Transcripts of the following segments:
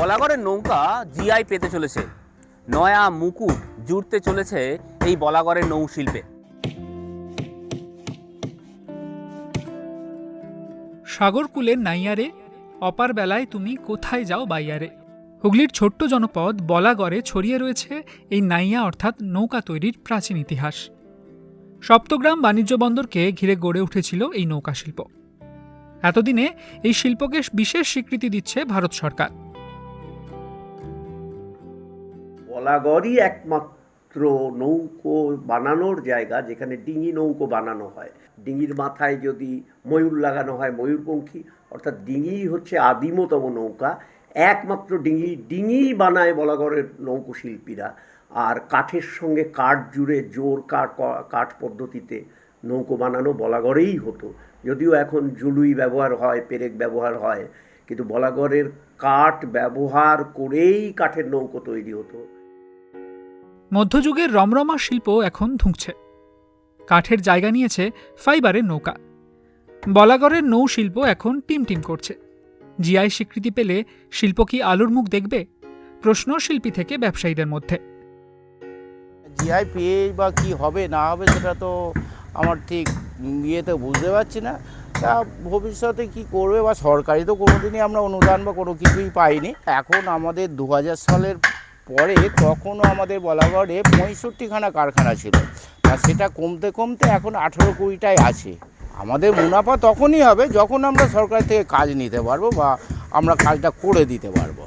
বলাগড়ের নৌকা জিআই পেতে চলেছে। নয়া মুকুট জুড়তে চলেছে এই বলাগড়ের নৌশিল্পে সাগরকুলের নাইয়ারে, অপার বেলায় তুমি কোথায় যাও বাইয়ারে? হুগলির ছোট্ট জনপদ বলাগড়ে ছড়িয়ে রয়েছে এই নাইয়া অর্থাৎ নৌকা তৈরির প্রাচীন ইতিহাস। সপ্তগ্রাম বাণিজ্য বন্দরকে ঘিরে গড়ে উঠেছিল এই নৌকা শিল্প। এতদিনে এই শিল্পকে বিশেষ স্বীকৃতি দিচ্ছে ভারত সরকার। বলাগড়ই একমাত্র নৌকো বানানোর জায়গা যেখানে ডিঙি নৌকো বানানো হয়। ডিঙির মাথায় যদি ময়ূর লাগানো হয় ময়ূরপঙ্খী, অর্থাৎ ডিঙি হচ্ছে আদিমতম নৌকা, একমাত্র ডিঙি ডিঙি বানায় বলাগড়ের নৌকো শিল্পীরা। আর কাঠের সঙ্গে কাঠ জুড়ে জোর কাঠ কাঠ পদ্ধতিতে নৌকো বানানো বলাগড়েই হতো। যদিও এখন জুলুই ব্যবহার হয়, পেরেক ব্যবহার হয়, কিন্তু বলাগড়ের কাঠ ব্যবহার করেই কাঠের নৌকো তৈরি হতো। মধ্যযুগের রমরমা শিল্প এখন ধুঁকছে। কাঠের জায়গা নিয়েছে ফাইবারের নৌকা। বলাগড়ের নৌ শিল্প এখন টিম টিম করছে। জিআই স্বীকৃতি পেলে শিল্প কি আলুর মুখ দেখবে? প্রশ্ন শিল্পী থেকে ব্যবসায়ীদের মধ্যে। জিআই পেয়ে বা কি হবে, না হবে সেটা তো আমার ঠিক ইয়েতে বুঝতে পারছি না। তা ভবিষ্যতে কি করবে বা সরকারি তো কোনোদিনই আমরা অনুদান বা কোনো কিছুই পাইনি। এখন আমাদের দু হাজার সালের পরে তখনও আমাদের বলাগড়ে পঁয়ষট্টিখানা কারখানা ছিল। তা সেটা কমতে কমতে এখন আঠেরো কুড়িটাই আছে। আমাদের মুনাফা তখনই হবে যখন আমরা সরকার থেকে কাজ নিতে পারব বা আমরা কাজটা করে দিতে পারব।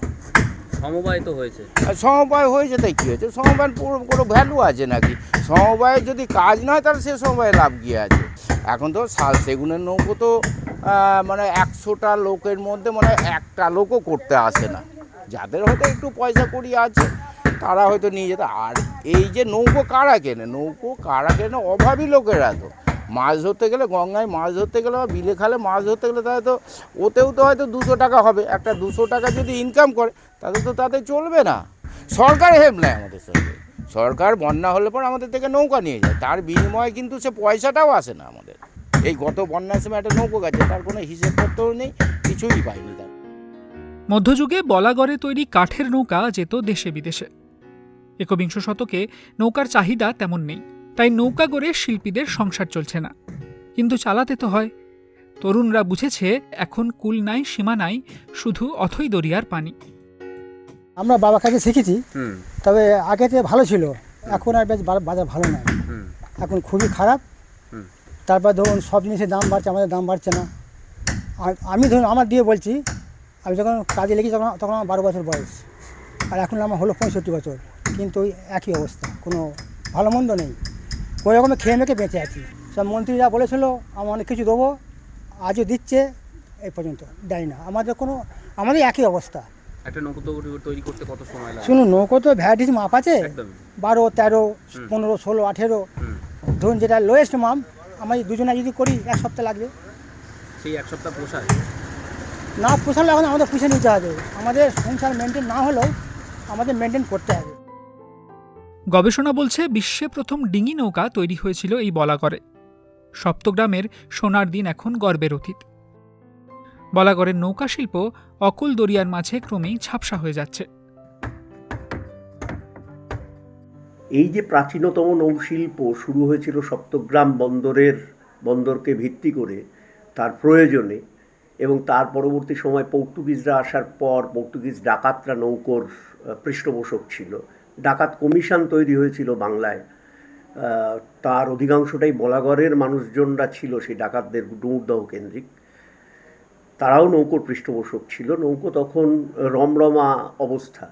সমবায় তো হয়েছে। আর সমবায় হয়েছে তাই কী হয়েছে? সমবায়ের পুরো কোনো ভ্যালু আছে নাকি? সমবায়ের যদি কাজ নয় তাহলে সে সমবায়ে লাভ গিয়ে আছে? এখন তো শাল সেগুনের নৌকো তো মানে একশোটা লোকের মধ্যে মানে একটা লোকও করতে আসে না। যাদের হয়তো একটু পয়সা করি আছে, তারা হয়তো নিয়ে যেত। আর এই যে নৌকো কারা কেনে? নৌকো কারা কেনে? অভাবী লোকেরা তো। মাছ ধরতে গেলে গঙ্গায় মাছ ধরতে গেলে বা বিলে খালে মাছ ধরতে গেলে তাহলে তো ওতেও তো হয়তো দুশো টাকা হবে। একটা দুশো টাকা যদি ইনকাম করে তাহলে তো তাতে চলবে না। সরকার হেল্প নেয় আমাদের সঙ্গে। সরকার বন্যা হলে পর আমাদের থেকে নৌকা নিয়ে যায়। তার বিনিময়ে কিন্তু সে পয়সাটাও আসে না আমাদের। এই গত বন্যার সময় একটা নৌকো গেছে, তার কোনো হিসেব হিসেবপত্রও নেই, কিছুই পাইনি মধ্যযুগে বলাগড়ে তৈরি কাঠের নৌকা যেত দেশে বিদেশে। একবিংশ শতকে নৌকার চাহিদা তেমন নেই তাই নৌকা গড়ে শিল্পীদের সংসার চলছে না। কিন্তু চালাতে তো হয়। তরুণরা বুঝেছে এখন কুল নাই সীমা নাই শুধু অথই দরিয়ার পানি। আমরা বাবার কাছে শিখেছি তবে আগে থেকে ভালো ছিল এখন আর বেশ বাজার ভালো নয় এখন খুবই খারাপ। তারপর ধরুন সব জিনিসের দাম বাড়ছে আমাদের দাম বাড়ছে না। আর আমি ধরুন আমার দিয়ে বলছি আমি যখন কাজে লেগেছি তখন তখন আমার বারো বছর বয়স। আর এখন আমার হলো পঁয়ষট্টি বছর। কিন্তু ওই একই অবস্থা কোনো ভালো মন্দ নেই। কোনো রকমে খেয়ে মেখে বেঁচে আছি। সব মন্ত্রীরা বলেছিল আমার অনেক কিছু দেবো আজও দিচ্ছে এই পর্যন্ত। দেয় না আমাদের কোনো আমাদের একই অবস্থা। একটা নৌকো তৈরি- করতে কত সময় লাগে? শুনুন নৌকো তো ভ্যারাইটিস মাপ আছে। বারো তেরো পনেরো ষোলো আঠেরো। ধরুন যেটা লোয়েস্ট মাপ আমি দুজনে যদি করি এক সপ্তাহ লাগবে। সেই এক সপ্তাহ পোষায়? না পোষালে এখন আমাদের পুষে নিতে হবে। আমাদের সংসার মেনটেন না হলেও আমাদের মেনটেন করতে হবে। গবেষণা বলছে বিশ্বে প্রথম ডিঙি নৌকা তৈরি হয়েছিল এই বলাগড়ে। সপ্তগ্রামের সোনার দিন এখন গর্বের অতীত। বলাগড়ের নৌকা শিল্প অকুল দরিয়ার মাঝে ক্রমেই ঝাপসা হয়ে যাচ্ছে। এই যে প্রাচীনতম নৌশিল্প শুরু হয়েছিল সপ্তগ্রাম বন্দরের বন্দরকে ভিত্তি করে তার প্রয়োজনে এবং তার পরবর্তী সময় পর্তুগিজরা আসার পর পর্তুগিজ ডাকাতরা নৌকোর পৃষ্ঠপোষক ছিল। ডাকাত কমিশন তৈরি হয়েছিল বাংলায়। তার অধিকাংশটাই বলাগড়ের মানুষজনরা ছিল, সেই ডাকাতদের ডুমুরদহ কেন্দ্রিক। তারাও নৌকোর পৃষ্ঠপোষক ছিল। নৌকো তখন রমরমা অবস্থা।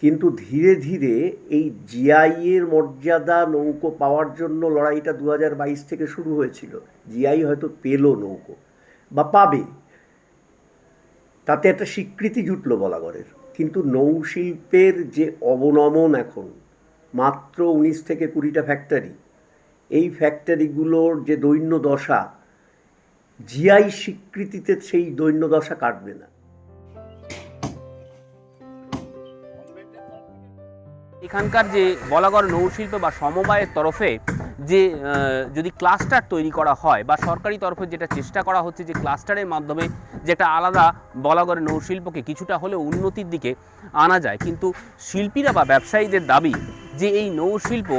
কিন্তু ধীরে ধীরে এই জিআইয়ের মর্যাদা নৌকো পাওয়ার জন্য লড়াইটা দু থেকে শুরু হয়েছিল। জিআই হয়তো পেল নৌকো। বা পাবে, তাতে একটা স্বীকৃতি জুটলো বলাগড়ের কিন্তু নৌশিল্পের যে অবনমন এখন, মাত্র উনিশ থেকে কুড়িটা ফ্যাক্টরি এই ফ্যাক্টরিগুলোর যে দৈন্য দশা, জিআই স্বীকৃতিতে সেই দৈন্য দশা কাটবে না। এখানকার যে বলাগড় নৌশিল্প বা সমবায়ের তরফে যে যদি ক্লাস্টার তৈরি করা হয় বা সরকারি তরফে যেটা চেষ্টা করা হচ্ছে যে ক্লাস্টারের মাধ্যমে যে একটা আলাদা বলাগড়ের নৌশিল্পকে কিছুটা হলেও উন্নতির দিকে আনা যায়। কিন্তু শিল্পীরা বা ব্যবসায়ীদের দাবি যে এই নৌশিল্প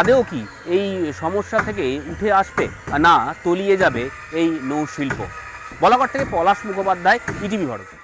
আদেও কি এই সমস্যা থেকে উঠে আসবে না তলিয়ে যাবে এই নৌশিল্প? বলাগড় থেকে পলাশ মুখোপাধ্যায়, ইটিভি ভারত।